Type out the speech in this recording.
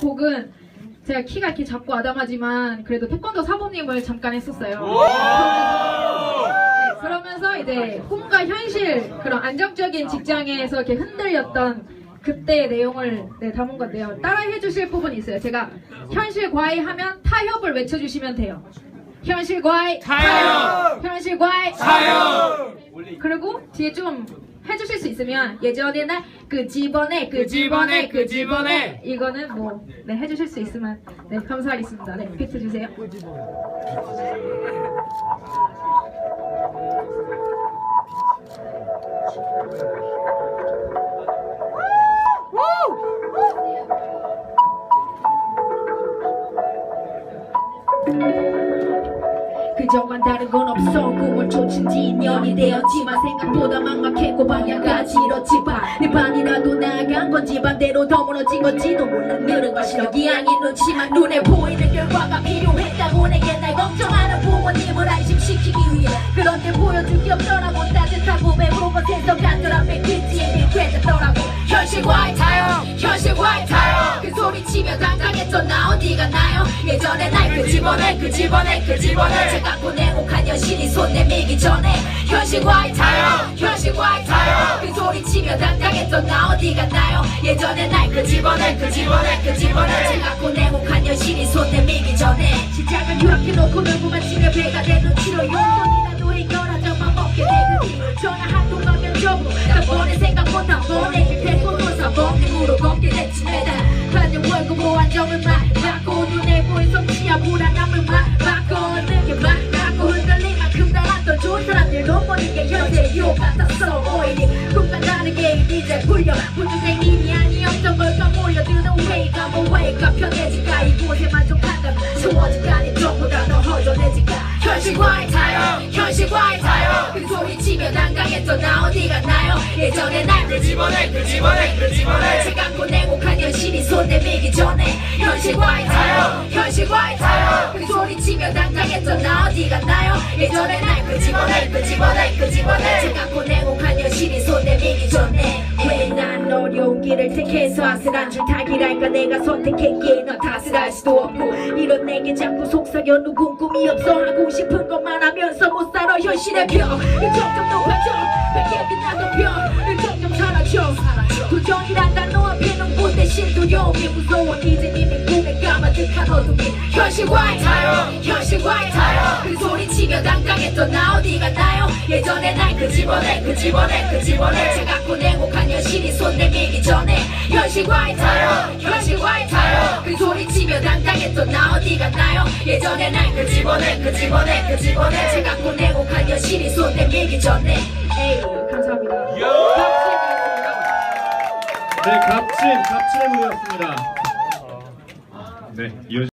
곡은 제가 키가 이렇게 작고 아담하지만 그래도 태권도 사모님을 잠깐 했었어요. 네, 그러면서 이제 꿈과 현실 그런 안정적인 직장에서 이렇게 흔들렸던 그때의 내용을 네, 담은 건데요. 따라해 주실 부분이 있어요. 제가 현실 과외 하면 타협을 외쳐 주시면 돼요. 현실 과외 타협! 현실 과외 타협! 그리고 뒤에 좀 해주실 수 있으면 예전에 날그 집어내 그그 집어내, 집어내 그 집어내. 이거는 뭐 네 해주실 수 있으면 네 감사하겠습니다. 네 비트 주세요. 그저만 다른 건 없어. 꿈을 쫓은 지 2년이 되었지만 생각보다 막막했고 방향까지 잃었지 반내 반이라도 나아간 건지 반대로 더 무너진 건지도 몰라 늘은 것이려 기양이 눈치만 눈에 보이 소리치며 당당했던 나 어디 갔나요? 예전에 날 그 집어내 그 집어내 그 집어내. 제 갖고 냉혹한 현실이 손 내밀기 전에. 현실과의 타협 현실과의 타협 그 소리치며 당당했던 나 어디 갔나요? 예전에 날 그 집어내 그 집어내 그 집어내. 제 갖고 냉혹한 현실이 손 내밀기 전에. 시작은 유학해놓고 놀고만 치며 배가 된 눈치로 용돈 월급으로 안정을 막 받고 눈에 보인 성취야 불안함을 막 바꿔 느게 막 갖고 흔들릴 만큼 달았던 좋은 사람들 넘어진 게 현재 유혹 같았어 오히려. 꿈과 다르게 이제 풀려. 무중생 일이 아니었던 걸까 몰려드는 회의가 뭐 회의가 편해질까? 이곳에 만족한다면 수어질까 전보다 더 허전해질까? 현실과의 타협 현실과의 타협 그 소리 치며 난강했던 나 어디 갔나요 예전에 날그 그 집어내, 그 집어내, 그 집어내. 제 갖고 냉혹한 현실이 손 내밀기 전에. 현실과의 타협 현실과의 타협 그 소리치며 당당했던 나 어디 갔나요? 예전에 날그 집어내 그 집어내 그 집어내 제 갖고 택해서 아슬한 줄 타기랄까? 내가 선택했기에 너 탓을 할 수도 없고. 이런 내게 자꾸 속삭여 누군 꿈이 없어 하고 싶은 것만 하면서 못 살아 현실의 벽 점점 높아져. 벽에 빛나던 벽 점점 사라져. 도전이란 단어 앞에 눈부 대신 두려움이 무서워. 이제 이미 꿈에 까마득한 어둠이 현실과의 타협 현실과의 타협 그 소리치며 당당했던 나 어디 갔나요? 예전에 날 그 집어내 그 집어내 그 집어내. 제 갖고 냉혹한 현실이 손 내밀기 전에 현실과의 타협 현실과의 타협 그 소리치며 당당했던 나 어디 갔나요? 예전에 날 그 집어내 그 집어내 그 집어내. 제 갖고 냉혹한 현실이 손 내밀기 전에. 감사합니다. 네, 값진, 값진의 무대였습니다. 네, 이어지